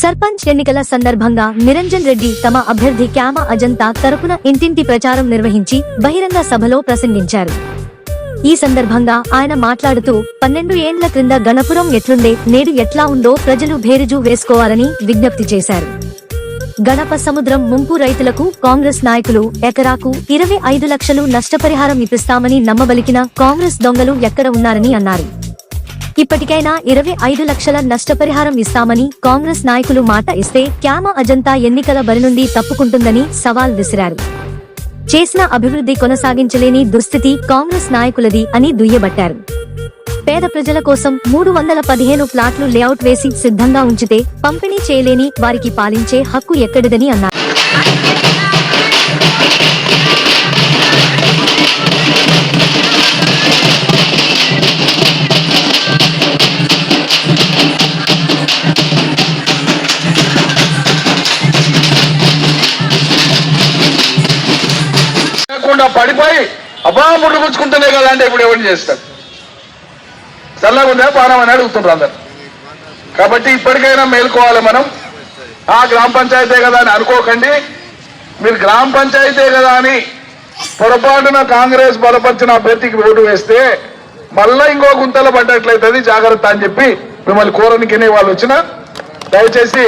సర్పంచ్ ఎన్నికల సందర్భంగా నిరంజన్ రెడ్డి తమ అభ్యర్థి క్యామ అజంతా తరపున ఇంటింటి ప్రచారం నిర్వహించి బహిరంగ సభలో ప్రసంగించారు. ఈ సందర్భంగా ఆయన మాట్లాడుతూ పన్నెండు ఏండ్ల క్రింద గణపురం ఎట్లుండే నేడు ఎట్లా ఉందో ప్రజలు భేరుజు వేసుకోవాలని విజ్ఞప్తి చేశారు. గణప సముద్రం ముంపు రైతులకు కాంగ్రెస్ నాయకులు ఎకరాకు ఇరవై ఐదు లక్షలు నష్టపరిహారం ఇప్పిస్తామని నమ్మబలికిన కాంగ్రెస్ దొంగలు ఎక్కడ ఉన్నారని అన్నారు. ఇప్పటికైనా ఇరవై ఐదు లక్షల నష్టపరిహారం ఇస్తామని కాంగ్రెస్ నాయకులు మాట ఇస్తే క్యామ అజంతా ఎన్నికల బరి నుండి తప్పుకుంటుందని సవాల్ విసిరారు. చేసిన అభివృద్ధి కొనసాగించలేని దుస్థితి కాంగ్రెస్ నాయకులది అని దుయ్యబట్టారు. పేద ప్రజల కోసం మూడు వందల పదిహేను ప్లాట్లు లేఅవుట్ వేసి సిద్ధంగా ఉంచితే పంపిణీ చేయలేని వారికి పాలించే హక్కు ఎక్కడిదని అన్నారు. అబ్బా ముళ్ళు పుచ్చుకుంటేనే కదా అంటే ఇప్పుడు ఎవరిని చేస్తారు చల్లగా ఉందా పానం అని అడుగుతుంటారు అందరు. కాబట్టి ఇప్పటికైనా మేల్కోవాలి మనం. ఆ గ్రామ పంచాయతీ కదా అని అనుకోకండి. మీరు గ్రామ పంచాయతీ కదా అని పొరపాటున కాంగ్రెస్ బలపరిచిన అభ్యర్థికి ఓటు వేస్తే మళ్ళా ఇంకో గుంతలు పడ్డట్లయితుంది జాగ్రత్త అని చెప్పి మిమ్మల్ని కోరనికినే వాళ్ళు వచ్చిన. దయచేసి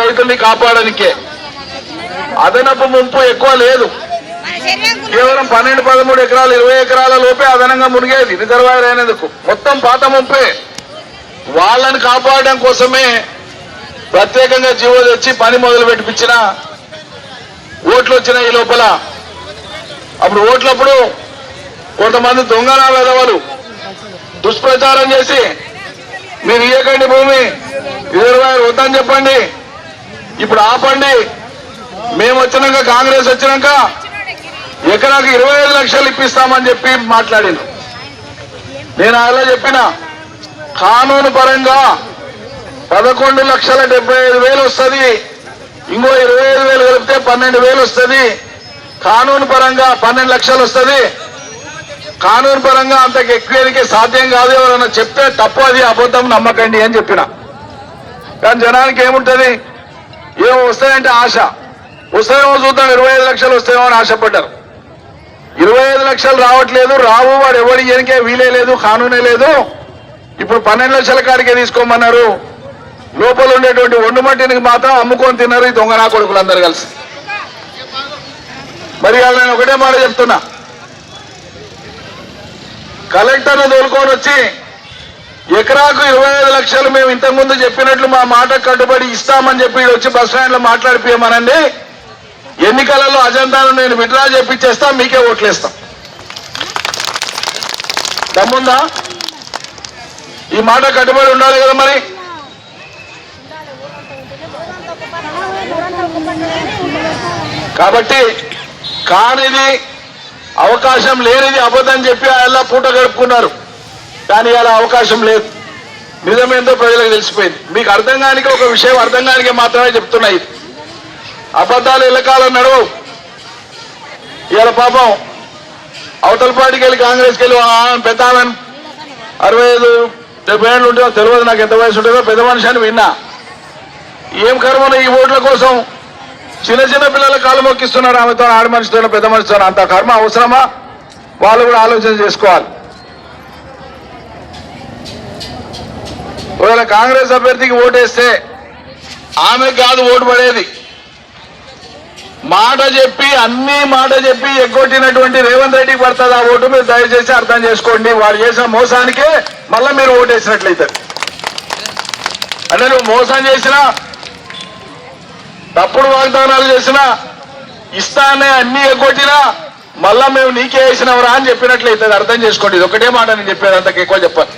రైతుల్ని కాపాడనికే. అదనపు ముంపు ఎక్కువ లేదు. కేవలం పన్నెండు పదమూడు ఎకరాలు ఇరవై ఎకరాల లోపే అదనంగా మునిగేది. రిజర్వాయర్ అయినందుకు మొత్తం పాత ముంపే. వాళ్ళని కాపాడడం కోసమే ప్రత్యేకంగా జీవో తెచ్చి పని మొదలు పెట్టిపించిన. ఓట్లు వచ్చిన ఈ లోపల. అప్పుడు ఓట్లప్పుడు కొంతమంది దొంగనా వెదవలు దుష్ప్రచారం చేసి మీరు ఇయ్యకండి భూమి రిజర్వాయర్ వద్దని చెప్పండి. ఇప్పుడు ఆపండి. మేము వచ్చినాక కాంగ్రెస్ వచ్చినాక ఎకరాకు ఇరవై ఐదు లక్షలు ఇప్పిస్తామని చెప్పి మాట్లాడిండు. నేను అలా చెప్పిన కానూను పరంగా పదకొండు లక్షల డెబ్బై ఐదు వేలు వస్తుంది. ఇంకో ఇరవై ఐదు వేలు కలిపితే పన్నెండు వేలు వస్తుంది. కానూను పరంగా పన్నెండు లక్షలు వస్తుంది. కానూను పరంగా అంతకు ఎక్కువకి సాధ్యం కాదు ఎవరన్నా చెప్తే తప్పు అది అబద్ధం నమ్మకండి అని చెప్పిన. కానీ జనానికి ఏముంటుంది? ఏమో వస్తాయంటే ఆశ. వస్తాయేమో చూద్దాం ఇరవై ఐదు లక్షలు వస్తాయేమో అని ఆశపడ్డారు. ఇరవై ఐదు లక్షలు రావట్లేదు రావు వాడు ఎవడి ఎనికే వీలే లేదు కానూనే లేదు. ఇప్పుడు పన్నెండు లక్షల కాడికే తీసుకోమన్నారు. లోపల ఉండేటువంటి ఒండు మట్టిని మాత్రం అమ్ముకొని తిన్నారు ఈ దొంగ నా కొడుకులందరూ కలిసి. మరి వాళ్ళు నేను ఒకటే మాట చెప్తున్నా. కలెక్టర్ను తోలుకొని వచ్చి ఎకరాకు ఇరవై ఐదు లక్షలు మేము ఇంతకుముందు చెప్పినట్లు మా మాట కట్టుబడి ఇస్తామని చెప్పి వచ్చి బస్ స్టాండ్లో మాట్లాడిపోయామనండి ఎన్నికలలో అజెండాను నేను విడ్రా చేపిచ్చేస్తా మీకే ఓట్లేస్తా. దమ్ముందా? ఈ మాట కట్టుబడి ఉండాలి కదా మరి? కాబట్టి కానిది అవకాశం లేనిది అబద్ధం చెప్పి అలా పూట గడుపుకున్నారు. కానీ అలా అవకాశం లేదు. నిజమేందో ప్రజలకు తెలిసిపోయింది. మీకు అర్థం కానికి ఒక విషయం అర్థం కానికే మాత్రమే చెప్తున్నాయి అబద్ధాలు ఎల్లకాలం నడవవు. ఇవాళ పాపం అవతల పార్టీకి వెళ్ళి కాంగ్రెస్కి వెళ్ళి "ఆ, పెద్ద అరవై ఐదు డెబ్బై ఏళ్ళు ఉంటుందో తెలియదు నాకు ఎంత వయసు ఉంటుందో పెద్ద మనిషి అని విన్నా. ఏం కర్మను ఈ ఓట్ల కోసం చిన్న చిన్న పిల్లల కాలు మొక్కిస్తున్నారు ఆమెతో ఆడ మనిషితో పెద్ద మనిషితో అంత కర్మ అవసరమా? వాళ్ళు కూడా ఆలోచన చేసుకోవాలి. ఒకవేళ కాంగ్రెస్ అభ్యర్థికి ఓటేస్తే ఆమె కాదు ఓటు పడేది. మాట చెప్పి అన్ని మాట చెప్పి ఎగ్గొట్టినటువంటి రేవంత్ రెడ్డికి పడుతుంది ఆ ఓటు? మీరు దయచేసి అర్థం చేసుకోండి. వాడు చేసిన మోసానికే మళ్ళీ మీరు ఓటేసినట్లయితే. అంటే నువ్వు మోసం చేసినా తప్పుడు వాగ్దానాలు చేసినా ఇస్తానే అన్ని ఎగ్గొట్టినా మళ్ళా మేము నీకే వేసినవరా అని చెప్పినట్లయితే అర్థం చేసుకోండి. ఇది ఒకటే మాట నేను చెప్పేది అంతకు ఎక్కువ చెప్పాను.